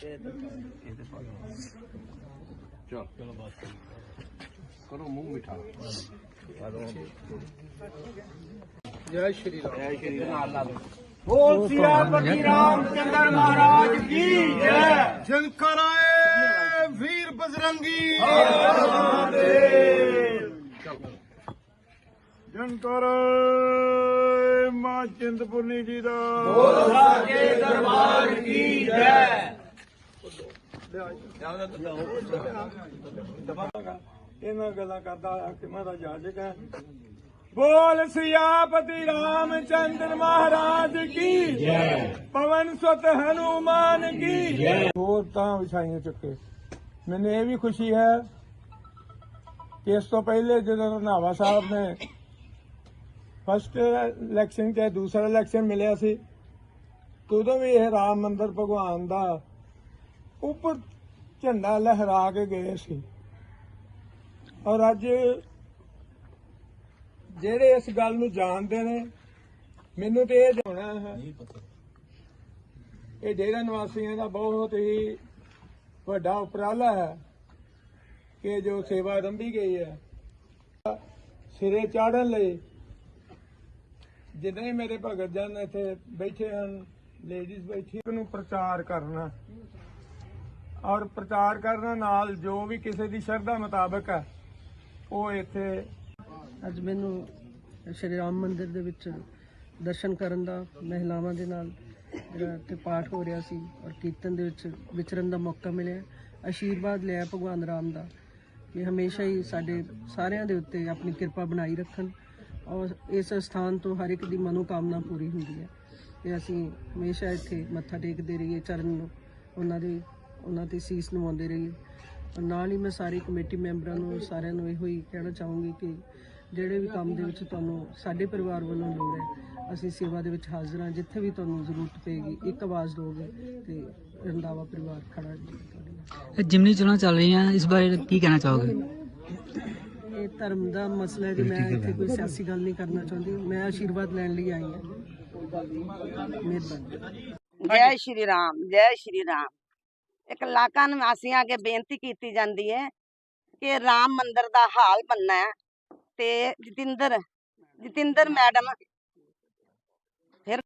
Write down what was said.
ਚਲ। ਚਲੋ ਬਸ ਕਰੋ ਮੂੰਹ ਮਿਠਾ। ਜੈ ਸ਼੍ਰੀ ਰਾਮ। ਜੈ ਸ਼੍ਰੀ ਰਾਮ। ਬੋਲ ਸਿਆਪਤੀ ਰਾਮਚੰਦਰ ਮਹਾਰਾਜ ਕੀ ਜੈ। ਸ਼ੰਕਰ ਆਏ ਵੀਰ ਬਜਰੰਗੀ। ਆਏ ਮਾਂ ਚਿੰਤਪੁਰਨੀ ਜੀ ਦਾ। ਬੋਲ ਸਾਚੇ ਦਰਬਾਰ ਕੀ ਜੈ ਇਹਨਾਂ ਗੱਲਾਂ ਕਰਦਾ ਆ ਕਿ ਮਹਾਰਾਜ ਜਾ ਕੇ ਬੋਲ ਸਿਆਪਤੀ ਰਾਮਚੰਦਰ ਮਹਾਰਾਜ ਕੀ? ਜੈ। ਪਵਨ ਸੁਤ ਹਨੂਮਾਨ ਕੀ? ਜੈ। ਹੋਰ ਤਾਂ ਵਿਛਾਈਆਂ ਚੁੱਕੇ। ਮੈਨੂੰ ਇਹ ਵੀ ਖੁਸ਼ੀ ਹੈ ਕਿ ਇਸ ਤੋਂ ਪਹਿਲੇ ਜਦੋਂ ਰੰਧਾਵਾ ਸਾਹਿਬ ਨੇ ਫਸਟ ਇਲੈਕਸ਼ਨ ਤੇ ਦੂਸਰਾ ਇਲੈਕਸ਼ਨ ਮਿਲਿਆ ਸੀ ਉਦੋਂ ਵੀ ਇਹ ਰਾਮ ਮੰਦਿਰ ਭਗਵਾਨ ਦਾ ਉੱਪਰ ਝੰਡਾ ਲਹਿਰਾ ਕੇ ਗਏ ਸੀ। ਔਰ ਅੱਜ ਜਿਹੜੇ ਇਸ ਗੱਲ ਨੂੰ ਜਾਣਦੇ ਨੇ ਮੈਨੂੰ ਤੇ ਇਹ ਜਾਣਾ ਹੈ ਇਹ ਡੇਰਾ ਨਿਵਾਸੀਆਂ ਦਾ ਬਹੁਤ ਹੀ ਵੱਡਾ ਉਪਰਾਲਾ ਹੈ ਕਿ ਜੋ ਸੇਵਾ ਰੰਭੀ ਗਈ ਹੈ। ਸਿਰੇ ਚਾੜਨ ਲਈ ਜਿੰਨੇ ਮੇਰੇ ਭਗਤ ਜਨ ਇੱਥੇ ਬੈਠੇ ਹਨ ਲੇਡੀਜ਼ ਬੈਠੀ ਨੂੰ ਪ੍ਰਚਾਰ ਕਰਨਾ। ਔਰ ਪ੍ਰਚਾਰ ਕਰਨ ਨਾਲ ਜੋ ਵੀ ਕਿਸੇ ਦੀ ਸ਼ਰਧਾ ਮੁਤਾਬਕ ਹੈ, ਉਹ ਇੱਥੇ ਅੱਜ ਮੈਨੂੰ ਸ਼੍ਰੀ ਰਾਮ ਮੰਦਿਰ ਦੇ ਵਿੱਚ ਦਰਸ਼ਨ ਕਰਨ ਦਾ, ਮਹਿਲਾਵਾਂ ਦੇ ਨਾਲ ਜਿਹੜਾ ਇੱਥੇ ਪਾਠ ਹੋ ਰਿਹਾ ਸੀ ਔਰ ਕੀਰਤਨ ਦੇ ਵਿੱਚ ਵਿਚਰਨ ਦਾ ਮੌਕਾ ਮਿਲਿਆ। ਆਸ਼ੀਰਵਾਦ ਲਿਆ ਭਗਵਾਨ ਰਾਮ ਦਾ ਕਿ ਹਮੇਸ਼ਾ ਹੀ ਸਾਡੇ ਸਾਰਿਆਂ ਦੇ ਉੱਤੇ ਆਪਣੀ ਕਿਰਪਾ ਬਣਾਈ ਰੱਖਣ ਔਰ ਇਸ ਸਥਾਨ ਤੋਂ ਹਰ ਇੱਕ ਦੀ ਮਨੋਕਾਮਨਾ ਪੂਰੀ ਹੁੰਦੀ ਹੈ। ਤੇ ਅਸੀਂ ਹਮੇਸ਼ਾ ਇੱਥੇ ਮੱਥਾ ਟੇਕਦੇ ਰਹੀਏ, ਚਰਨ ਨੂੰ, ਉਹਨਾਂ ਦੇ ਉਹਨਾਂ ਤੇ ਸੀਸ ਨਵਾਉਂਦੇ ਰਹੀਏ। ਔਰ ਨਾਲ ਹੀ ਮੈਂ ਸਾਰੀ ਕਮੇਟੀ ਮੈਂਬਰਾਂ ਨੂੰ ਸਾਰਿਆਂ ਨੂੰ ਇਹੋ ਹੀ ਕਹਿਣਾ ਚਾਹੂੰਗੀ ਕਿ ਜਿਹੜੇ ਵੀ ਕੰਮ ਦੇ ਵਿੱਚ ਤੁਹਾਨੂੰ ਸਾਡੇ ਪਰਿਵਾਰ ਵੱਲੋਂ ਲੋੜ ਹੈ ਅਸੀਂ ਸੇਵਾ ਦੇ ਵਿੱਚ ਹਾਜ਼ਰ ਹਾਂ। ਜਿੱਥੇ ਵੀ ਤੁਹਾਨੂੰ ਜ਼ਰੂਰਤ ਪਏਗੀ ਇੱਕ ਆਵਾਜ਼ ਦਿਓਗੇ ਤੇ ਰੰਦਾਵਾ ਪਰਿਵਾਰ ਖੜਾ ਹੈ। ਜੀ ਤੁਹਾਡੇ ਨਾਲ ਇਹ ਜਿਮਨੀ ਚੋਣਾਂ ਚੱਲ ਰਹੀਆਂ ਇਸ ਬਾਰੇ ਕੀ ਕਹਿਣਾ ਚਾਹੋਗੇ? ਇਹ ਧਰਮ ਦਾ ਮਸਲਾ ਹੈ ਕਿ ਮੈਂ ਇੱਥੇ ਕੋਈ ਸਿਆਸੀ ਗੱਲ ਨਹੀਂ ਕਰਨਾ ਚਾਹੁੰਦੀ। ਮੈਂ ਆਸ਼ੀਰਵਾਦ ਲੈਣ ਲਈ ਆਈ ਹਾਂ। ਮਿਹਰਬਾਨੀ। ਜੈ ਸ਼੍ਰੀ ਰਾਮ ਜੈ ਸ਼੍ਰੀ ਰਾਮ। ਇੱਕ ਲਾਕਾ ਨਿਵਾਸੀਆਂ ਅੱਗੇ ਬੇਨਤੀ ਕੀਤੀ ਜਾਂਦੀ ਹੈ ਕਿ ਰਾਮ ਮੰਦਰ ਦਾ ਹਾਲ ਬੰਨਾ ਹੈ ਤੇ ਜਤਿੰਦਰ ਜਤਿੰਦਰ ਮੈਡਮ, ਫਿਰ